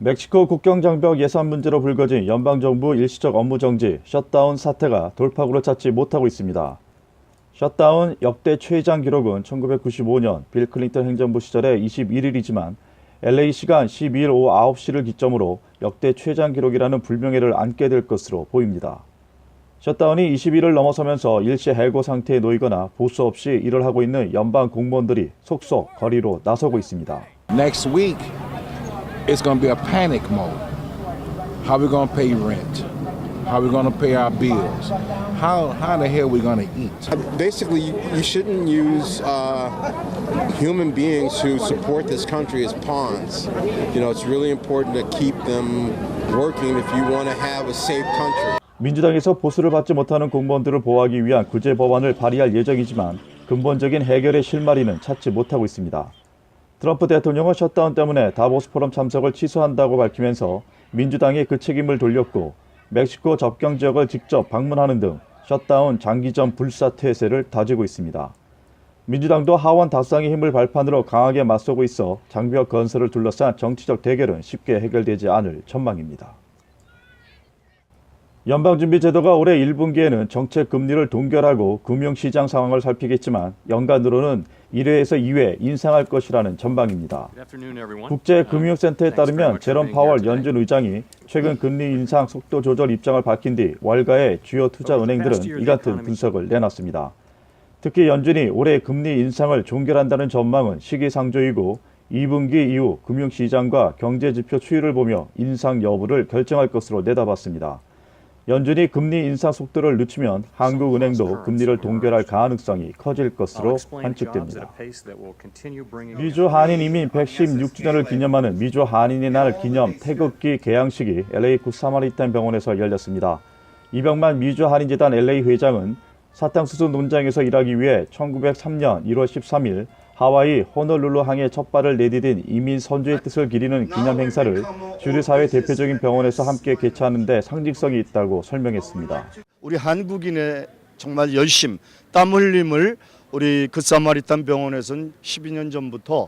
멕시코 국경 장벽 예산 문제로 불거진 연방 정부 일시적 업무 정지 셧다운 사태가 돌파구를 찾지 못하고 있습니다. 셧다운 역대 최장 기록은 1995년 빌 클린턴 행정부 시절의 21일이지만 LA 시간 12일 오후 9시를 기점으로 역대 최장 기록이라는 불명예를 안게 될 것으로 보입니다. 셧다운이 20일을 넘어서면서 일시 해고 상태에 놓이거나 보수 없이 일을 하고 있는 연방 공무원들이 속속 거리로 나서고 있습니다. Next week, it's going to be a panic mode. How we going to pay rent? How we going to pay our bills? How how the hell we going to eat? Basically, you, you shouldn't use uh, human beings who support this country as pawns. You know, it's really important to keep them working if you want to have a safe country. 민주당에서 보수를 받지 못하는 공무원들을 보호하기 위한 구제 법안을 발의할 예정이지만 근본적인 해결의 실마리는 찾지 못하고 있습니다. 트럼프 대통령은 셧다운 때문에 다보스 포럼 참석을 취소한다고 밝히면서 민주당이 그 책임을 돌렸고 멕시코 접경 지역을 직접 방문하는 등 셧다운 장기전 불사퇴세를 다지고 있습니다. 민주당도 하원 다수당의 힘을 발판으로 강하게 맞서고 있어 장벽 건설을 둘러싼 정치적 대결은 쉽게 해결되지 않을 전망입니다. 연방준비제도가 올해 1분기에는 정책 금리를 동결하고 금융시장 상황을 살피겠지만 연간으로는 1회에서 2회 인상할 것이라는 전망입니다. 국제금융센터에 따르면 제롬 파월 연준 의장이 최근 금리 인상 속도 조절 입장을 밝힌 뒤 월가의 주요 투자 은행들은 이 같은 분석을 내놨습니다. 특히 연준이 올해 금리 인상을 종결한다는 전망은 시기상조이고 2분기 이후 금융시장과 경제지표 추이를 보며 인상 여부를 결정할 것으로 내다봤습니다. 연준이 금리 인상 속도를 늦추면 한국은행도 금리를 동결할 가능성이 커질 것으로 관측됩니다. 미주 한인 이민 116주년을 기념하는 미주 한인의 날 기념 태극기 개양식이 LA 구사마리탄 병원에서 열렸습니다. 이병만 미주 한인재단 LA 회장은 사탕수수 농장에서 일하기 위해 1903년 1월 13일 하와이 호놀룰루 항에 첫 발을 내디딘 이민 선주의 뜻을 기리는 기념 행사를 주류사회 대표적인 병원에서 함께 개최하는 데 상징성이 있다고 설명했습니다. 우리 한국인의 정말 열심, 땀 흘림을 우리 그 사마리탄 병원에서는 12년 전부터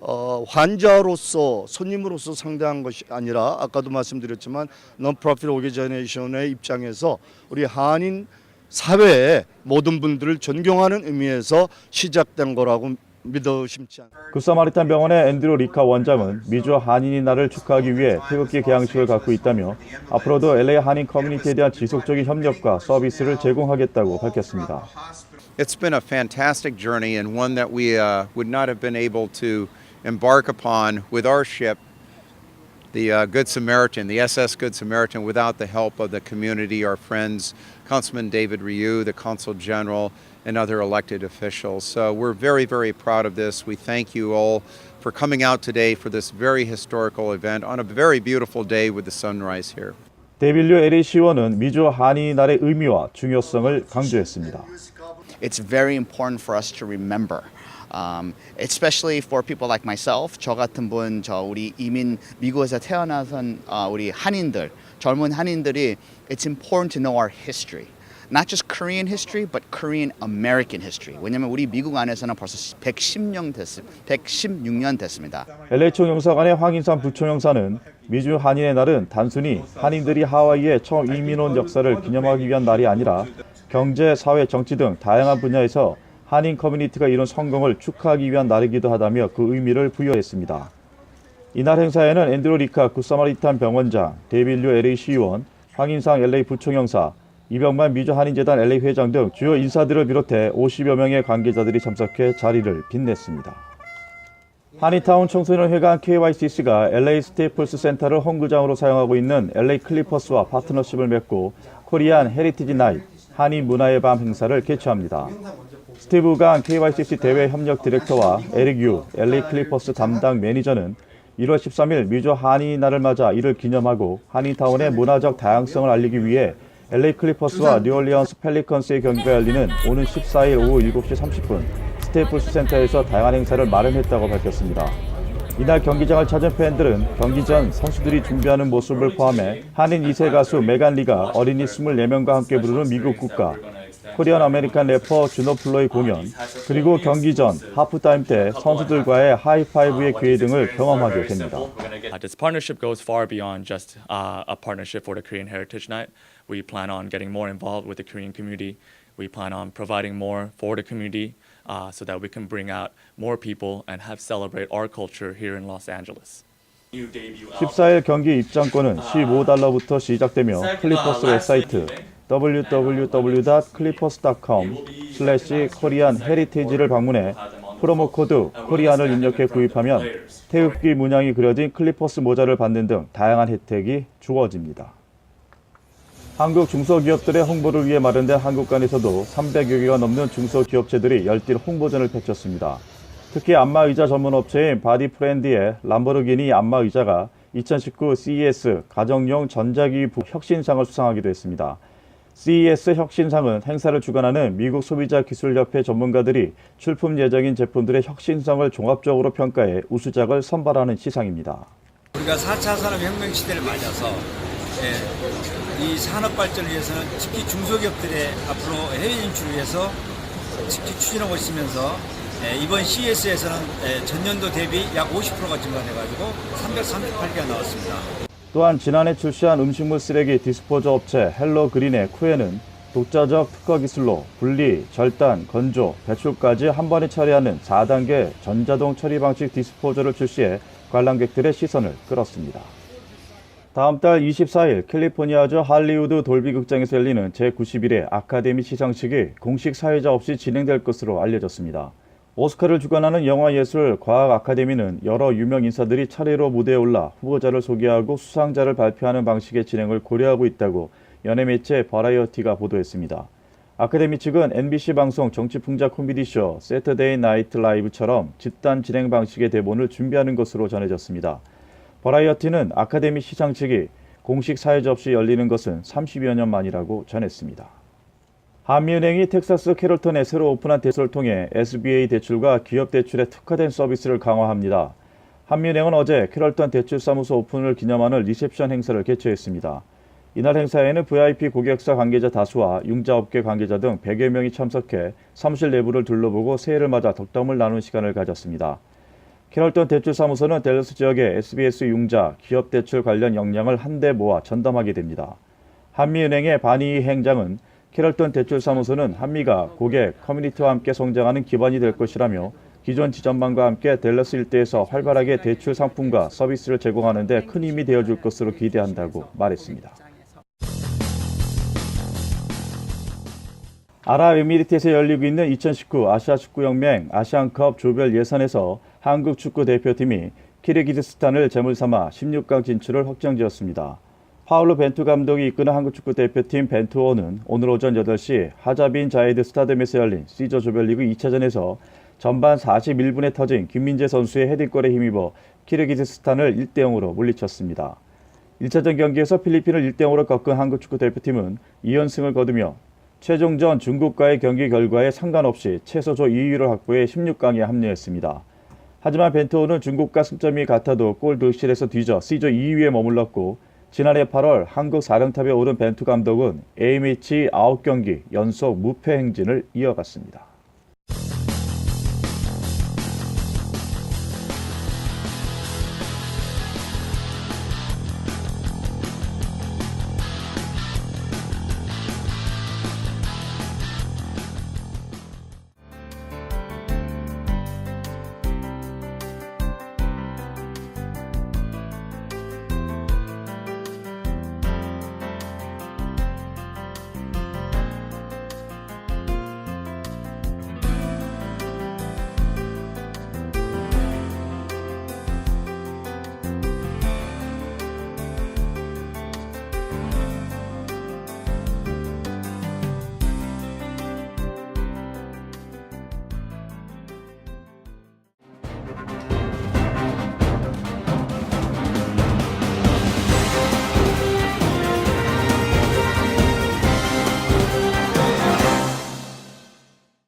어, 환자로서 손님으로서 상대한 것이 아니라 아까도 말씀드렸지만 non-profit organization의 입장에서 우리 한인 사회의 모든 분들을 존경하는 의미에서 시작된 거라고 믿어 심지 않습니다. 굿사마리탄 병원의 앤드루 리카 원장은 미주 한인의 날을 축하하기 위해 태극기 개양식을 갖고 있다며 앞으로도 LA 한인 커뮤니티에 대한 지속적인 협력과 서비스를 제공하겠다고 밝혔습니다. It's been a fantastic journey and one that we uh, would not have been able to embark upon with our ship, the uh, Good Samaritan, the SS Good Samaritan, without the help of the community, our friends, Councilman David Ryu, the Consul General, and other elected officials. So we're very, very proud of this. We thank you all for coming out today for this very historical event on a very beautiful day with the sunrise here. 데빌류 LA 시원은 미주 한인의 날의 의미와 중요성을 강조했습니다. it's very important for us to remember. Um, especially for people like myself, 저 같은 분, 저 우리 이민 미국에서 태어나선 어, 우리 한인들, 젊은 한인들이 it's important to know our history. Not just Korean history, but Korean American history. 왜냐면 우리 미국 안에서는 벌써 110년 됐, 116년 됐습니다. LA 총영사관의 황인산 부총영사는 미주 한인의 날은 단순히 한인들이 하와이에 처음 이민 온 역사를 기념하기 위한 날이 아니라 경제, 사회, 정치 등 다양한 분야에서 한인 커뮤니티가 이룬 성공을 축하하기 위한 날이기도 하다며 그 의미를 부여했습니다. 이날 행사에는 앤드로 리카 구사마리탄 병원장, 데빌류 LA 시의원, 황인상 LA 부총영사, 이병만 미주 한인재단 LA 회장 등 주요 인사들을 비롯해 50여 명의 관계자들이 참석해 자리를 빛냈습니다. 한인타운 청소년회관 KYCC가 LA 스테이플스 센터를 홈구장으로 사용하고 있는 LA 클리퍼스와 파트너십을 맺고 코리안 헤리티지 나이 한인 문화의 밤 행사를 개최합니다. 스티브 강 KYCC 대외 협력 디렉터와 에릭 유 LA 클리퍼스 담당 매니저는 1월 13일 미주 한인 날을 맞아 이를 기념하고 한인타운의 문화적 다양성을 알리기 위해 LA 클리퍼스와 뉴올리언스 펠리컨스의 경기가 열리는 오는 14일 오후 7시 30분 스테이플스 센터에서 다양한 행사를 마련했다고 밝혔습니다. 이날 경기장을 찾은 팬들은 경기 전 선수들이 준비하는 모습을 포함해 한인 2세 가수 메간 리가 어린이 24명과 함께 부르는 미국 국가, 코리안 아메리칸 래퍼 주노 플로의 공연, 그리고 경기 전 하프타임 때 선수들과의 하이파이브의 기회 등을 경험하게 됩니다. Uh, this partnership goes far beyond just uh, a partnership for the Korean Heritage Night. We plan on getting more involved with the Korean community. We plan on providing more for the community uh, so that we can bring out more people and have celebrate our culture here in Los Angeles. 14일 경기 입장권은 15달러부터 시작되며 클리퍼스 웹사이트 www.clippers.com 슬래시 코리안 헤리테이지를 방문해 프로모 코드 코리안을 입력해 구입하면 태극기 문양이 그려진 클리퍼스 모자를 받는 등 다양한 혜택이 주어집니다. 한국 중소기업들의 홍보를 위해 마련된 한국관에서도 300여 개가 넘는 중소기업체들이 열띤 홍보전을 펼쳤습니다. 특히 안마의자 전문 업체인 바디프렌드의 람보르기니 안마의자가 2019 CES 가정용 전자기기 혁신상을 수상하기도 했습니다. CES 혁신상은 행사를 주관하는 미국 소비자 기술협회 전문가들이 출품 예정인 제품들의 혁신성을 종합적으로 평가해 우수작을 선발하는 시상입니다. 우리가 4차 산업혁명 시대를 맞아서 예, 이 산업 발전을 위해서는 특히 중소기업들의 앞으로 해외 진출을 위해서 특히 추진하고 있으면서 예, 이번 CES에서는 예, 전년도 대비 약 50%가 증가돼가지고 338개가 나왔습니다. 또한 지난해 출시한 음식물 쓰레기 디스포저 업체 헬로그린의 쿠에는 독자적 특허 기술로 분리, 절단, 건조, 배출까지 한 번에 처리하는 4단계 전자동 처리 방식 디스포저를 출시해 관람객들의 시선을 끌었습니다. 다음 달 24일 캘리포니아주 할리우드 돌비 극장에서 열리는 제91회 아카데미 시상식이 공식 사회자 없이 진행될 것으로 알려졌습니다. 오스카를 주관하는 영화예술 과학 아카데미는 여러 유명 인사들이 차례로 무대에 올라 후보자를 소개하고 수상자를 발표하는 방식의 진행을 고려하고 있다고 연예 매체 버라이어티가 보도했습니다. 아카데미 측은 NBC 방송 정치풍자 코미디쇼 세터데이 나이트 라이브처럼 집단 진행 방식의 대본을 준비하는 것으로 전해졌습니다. 버라이어티는 아카데미 시상식이 공식 사회자 없이 열리는 것은 30여 년 만이라고 전했습니다. 한미은행이 텍사스 캐롤턴에 새로 오픈한 대출을 통해 SBA 대출과 기업 대출에 특화된 서비스를 강화합니다. 한미은행은 어제 캐롤턴 대출사무소 오픈을 기념하는 리셉션 행사를 개최했습니다. 이날 행사에는 VIP 고객사 관계자 다수와 융자업계 관계자 등 100여 명이 참석해 사무실 내부를 둘러보고 새해를 맞아 덕담을 나눈 시간을 가졌습니다. 캐럴턴 대출사무소는 델러스 지역의 SBS 융자, 기업 대출 관련 역량을 한데 모아 전담하게 됩니다. 한미은행의 바니 행장은 캐럴턴 대출사무소는 한미가 고객, 커뮤니티와 함께 성장하는 기반이 될 것이라며 기존 지점망과 함께 델러스 일대에서 활발하게 대출 상품과 서비스를 제공하는 데 큰 힘이 되어줄 것으로 기대한다고 말했습니다. 아랍에미리트에서 열리고 있는 2019 아시아 축구연맹 아시안컵 조별 예선에서 한국 축구 대표팀이 키르기즈스탄을 제물삼아 16강 진출을 확정지었습니다. 파울로 벤투 감독이 이끄는 한국 축구 대표팀 벤투어는 오늘 오전 8시 하자빈 자이드 스타덤에서 열린 시저 조별리그 2차전에서 전반 41분에 터진 김민재 선수의 헤딩골에 힘입어 키르기즈스탄을 1대 0으로 물리쳤습니다. 1차전 경기에서 필리핀을 1대 0으로 꺾은 한국 축구 대표팀은 2연승을 거두며 최종전 중국과의 경기 결과에 상관없이 최소조 2위를 확보해 16강에 합류했습니다. 하지만 벤투호는 중국과 승점이 같아도 골 득실에서 뒤져 C조 2위에 머물렀고 지난해 8월 한국 사령탑에 오른 벤투 감독은 A매치 9경기 연속 무패 행진을 이어갔습니다.